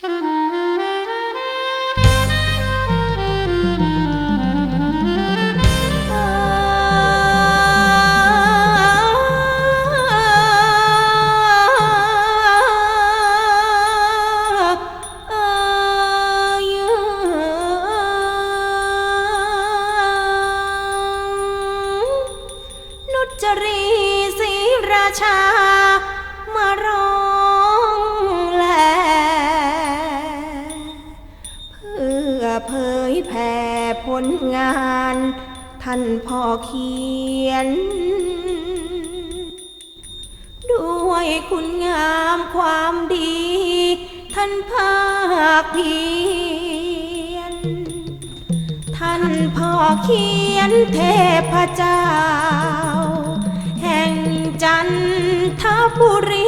นุจรีศรีราชา ท่านพ่อเขียน ด้วยคุณงามความดี ท่านภาคเพียรท่านพ่อเขียนเทพเจ้า แห่งจันทบุรี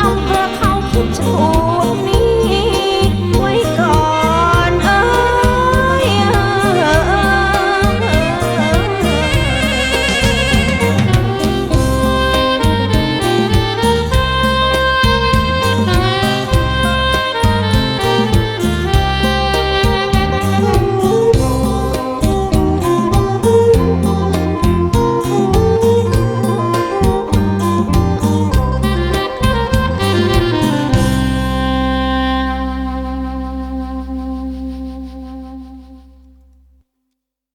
อำเภอ